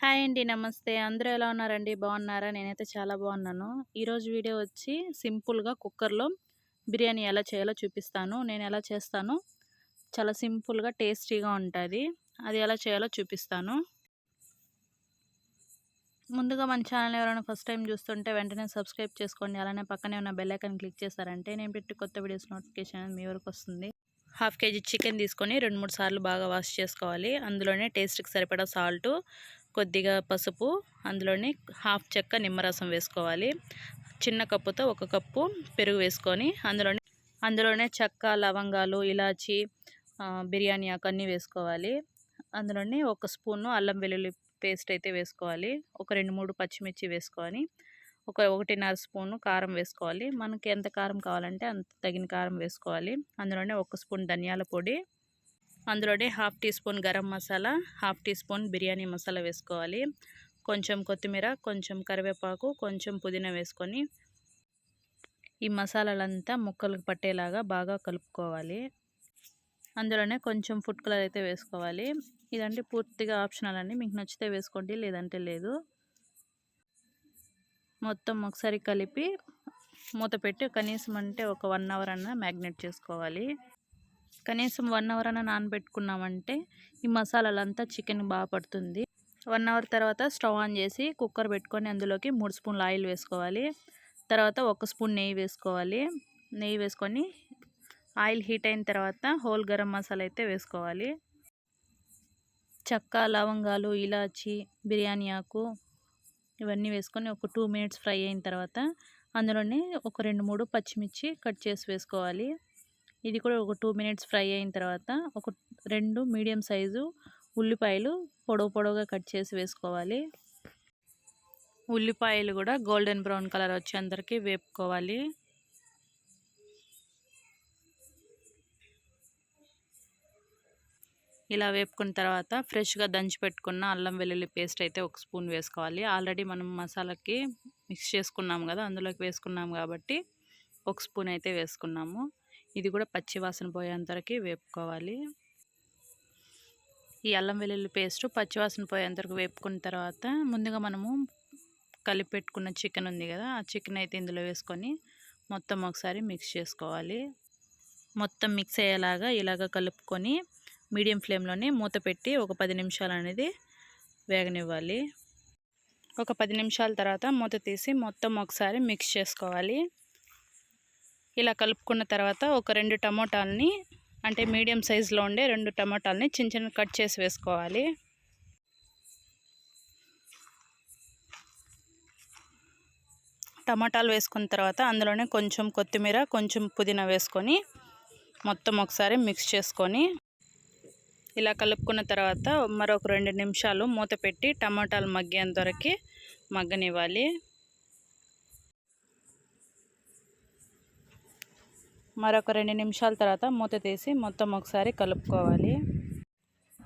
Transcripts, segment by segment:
Hi అండి నమస్తే. అందరూ ఎలా ఉన్నారండి? బాగున్నారా? నేనైతే చాలా బాగున్నాను. ఈరోజు వీడియో వచ్చి సింపుల్గా కుక్కర్లో బిర్యానీ ఎలా చేయాలో చూపిస్తాను. నేను ఎలా చేస్తాను? చాలా సింపుల్గా టేస్టీగా ఉంటుంది. అది ఎలా చేయాలో చూపిస్తాను. ముందుగా మన ఛానల్ ఎవరైనా ఫస్ట్ టైం చూస్తుంటే వెంటనే సబ్స్క్రైబ్ చేసుకోండి. అలానే పక్కనే ఉన్న బెల్లైకన్ క్లిక్ చేస్తారంటే నేను పెట్టి కొత్త వీడియోస్ నోటిఫికేషన్ మీ వరకు వస్తుంది. హాఫ్ కేజీ చికెన్ తీసుకొని రెండు మూడు సార్లు బాగా వాష్ చేసుకోవాలి. అందులోనే టేస్ట్కి సరిపడా సాల్టు కొద్దిగా పసుపు అందులోని హాఫ్ చెక్క నిమ్మరసం వేసుకోవాలి. చిన్న కప్పుతో ఒక కప్పు పెరుగు వేసుకొని అందులోనే అందులోనే చెక్క లవంగాలు ఇలాచి బిర్యానీ ఆకు అన్నీ వేసుకోవాలి. అందులోనే ఒక స్పూను అల్లం వెల్లుల్లి పేస్ట్ అయితే వేసుకోవాలి. ఒక రెండు మూడు పచ్చిమిర్చి వేసుకొని ఒక ఒకటిన్నర స్పూను కారం వేసుకోవాలి. మనకి ఎంత కారం కావాలంటే అంత తగిన కారం వేసుకోవాలి. అందులోనే ఒక స్పూన్ ధనియాల పొడి అందులోనే half teaspoon garam masala half teaspoon biryani masala వేసుకోవాలి. కొంచెం కొత్తిమీర కొంచెం కరివేపాకు కొంచెం పుదీనా వేసుకొని ఈ మసాలాలంతా ముక్కలకు పట్టేలాగా బాగా కలుపుకోవాలి. అందులోనే కొంచెం ఫుడ్ కలర్ అయితే వేసుకోవాలి. ఇదంటే పూర్తిగా ఆప్షనల్ అండి. మీకు నచ్చితే వేసుకోండి లేదంటే లేదు. మొత్తం ఒకసారి కలిపి మూత పెట్టి కనీసం అంటే ఒక వన్ అవర్ అన్న మ్యాగ్నేట్ చేసుకోవాలి. కనీసం వన్ అవర్ అన్న నానబెట్టుకున్నామంటే ఈ మసాలాలంతా చికెన్ బాగా పడుతుంది. వన్ అవర్ తర్వాత స్టవ్ ఆన్ చేసి కుక్కర్ పెట్టుకొని అందులోకి మూడు స్పూన్లు ఆయిల్ వేసుకోవాలి. తర్వాత ఒక స్పూన్ నెయ్యి వేసుకోవాలి. నెయ్యి వేసుకొని ఆయిల్ హీట్ అయిన తర్వాత హోల్ గరం మసాలా అయితే వేసుకోవాలి. చెక్క లవంగాలు ఇలాచి బిర్యానీ ఆకు ఇవన్నీ వేసుకొని ఒక టూ మినిట్స్ ఫ్రై అయిన తర్వాత అందులోనే ఒక రెండు మూడు పచ్చిమిర్చి కట్ చేసి వేసుకోవాలి. ఇది కూడా ఒక టూ మినిట్స్ ఫ్రై అయిన తర్వాత ఒక రెండు మీడియం సైజు ఉల్లిపాయలు పొడవు పొడవుగా కట్ చేసి వేసుకోవాలి. ఉల్లిపాయలు కూడా గోల్డెన్ బ్రౌన్ కలర్ వచ్చేంతరికి వేపుకోవాలి. ఇలా వేపుకున్న తర్వాత ఫ్రెష్గా దంచి పెట్టుకున్న అల్లం వెల్లుల్లి పేస్ట్ అయితే ఒక స్పూన్ వేసుకోవాలి. ఆల్రెడీ మనం మసాలాకి మిక్స్ చేసుకున్నాము కదా అందులోకి వేసుకున్నాం కాబట్టి ఒక స్పూన్ అయితే వేసుకున్నాము. ఇది కూడా పచ్చి వాసన పోయేంతవరకు వేపుకోవాలి. ఈ అల్లం వెల్లుల్లి పేస్ట్ పచ్చివాసన పోయేంతవరకు వేపుకున్న తర్వాత ముందుగా మనము కలిపి పెట్టుకున్న చికెన్ ఉంది కదా ఆ చికెన్ అయితే ఇందులో వేసుకొని మొత్తం ఒకసారి మిక్స్ చేసుకోవాలి. మొత్తం మిక్స్ అయ్యేలాగా ఇలాగ కలుపుకొని మీడియం ఫ్లేమ్లోనే మూత పెట్టి ఒక పది నిమిషాలు అనేది వేగనివ్వాలి. ఒక పది నిమిషాల తర్వాత మూత తీసి మొత్తం ఒకసారి మిక్స్ చేసుకోవాలి. ఇలా కలుపుకున్న తర్వాత ఒక రెండు టమోటాలని అంటే మీడియం సైజులో ఉండే రెండు టమోటాలని చిన్న చిన్న కట్ చేసి వేసుకోవాలి. టమాటాలు వేసుకున్న తర్వాత అందులోనే కొంచెం కొత్తిమీర కొంచెం పుదీనా వేసుకొని మొత్తం ఒకసారి మిక్స్ చేసుకొని ఇలా కలుపుకున్న తర్వాత మరొక రెండు నిమిషాలు మూత పెట్టి టమాటాలు మగ్గేంత వరకు మగ్గనివ్వాలి. మరొక రెండు నిమిషాల తర్వాత మూత తీసి మొత్తం ఒకసారి కలుపుకోవాలి.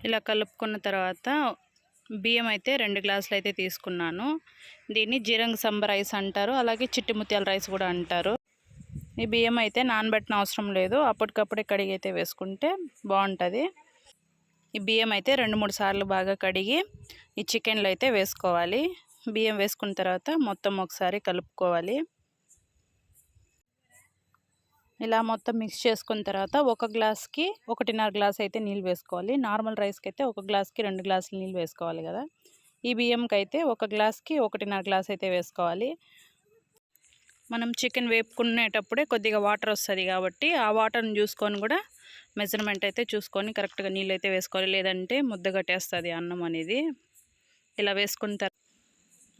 ఇలా కలుపుకున్న తర్వాత బియ్యం అయితే రెండు గ్లాసులు అయితే తీసుకున్నాను. దీన్ని జీరంగ సంబ రైస్ అంటారు. అలాగే చిట్టి ముత్యాల రైస్ కూడా అంటారు. ఈ బియ్యం అయితే నానబెట్టిన అవసరం లేదు. అప్పటికప్పుడే కడిగి అయితే వేసుకుంటే బాగుంటుంది. ఈ బియ్యం అయితే రెండు మూడు సార్లు బాగా కడిగి ఈ చికెన్లో అయితే వేసుకోవాలి. బియ్యం వేసుకున్న తర్వాత మొత్తం ఒకసారి కలుపుకోవాలి. ఇలా మొత్తం మిక్స్ చేసుకున్న తర్వాత ఒక గ్లాస్కి ఒకటిన్నర గ్లాస్ అయితే నీళ్ళు వేసుకోవాలి. నార్మల్ రైస్కి అయితే ఒక గ్లాస్కి రెండు గ్లాసులు నీళ్ళు వేసుకోవాలి కదా. ఈ బియ్యంకి అయితే ఒక గ్లాస్కి ఒకటిన్నర గ్లాస్ అయితే వేసుకోవాలి. మనం చికెన్ వేపుకునేటప్పుడే కొద్దిగా వాటర్ వస్తుంది కాబట్టి ఆ వాటర్ని చూసుకొని కూడా మెజర్మెంట్ అయితే చూసుకొని కరెక్ట్గా నీళ్ళు అయితే వేసుకోవాలి. లేదంటే ముద్ద కట్టేస్తుంది అన్నం అనేది. ఇలా వేసుకున్న తర్వాత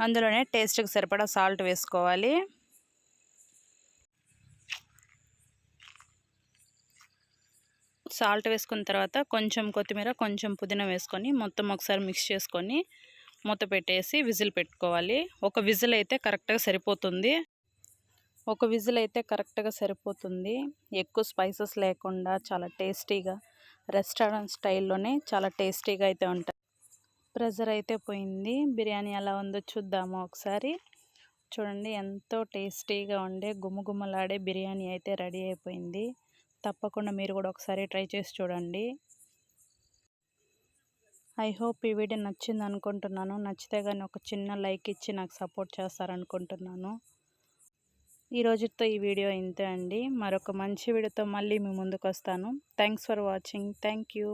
అందులోనే టేస్ట్కి సరిపడా సాల్ట్ వేసుకోవాలి. సాల్ట్ వేసుకున్న తర్వాత కొంచెం కొత్తిమీర కొంచెం పుదీనా వేసుకొని మొత్తం ఒకసారి మిక్స్ చేసుకొని మూత పెట్టేసి విజిల్ పెట్టుకోవాలి. ఒక విజిల్ అయితే కరెక్ట్గా సరిపోతుంది. ఒక విజిల్ అయితే కరెక్ట్గా సరిపోతుంది. ఎక్కువ స్పైసెస్ లేకుండా చాలా టేస్టీగా రెస్టారెంట్ స్టైల్లోనే చాలా టేస్టీగా అయితే ఉంటుంది. ప్రెజర్ అయితే పోయింది. బిర్యానీ ఎలా ఉందో చూద్దాము ఒకసారి. చూడండి ఎంతో టేస్టీగా ఉండే గుమ్మగుమ్మలాడే బిర్యానీ అయితే రెడీ అయిపోయింది. తప్పకుండా మీరు కూడా ఒకసారి ట్రై చేసి చూడండి. ఐ హోప్ ఈ వీడియో నచ్చింది అనుకుంటున్నాను. నచ్చితే కానీ ఒక చిన్న లైక్ ఇచ్చి నాకు సపోర్ట్ చేస్తారనుకుంటున్నాను. ఈ రోజుతో ఈ వీడియో ఇంతే అండి. మరొక మంచి వీడియోతో మళ్ళీ మీ ముందుకు వస్తాను thanks for watching thank you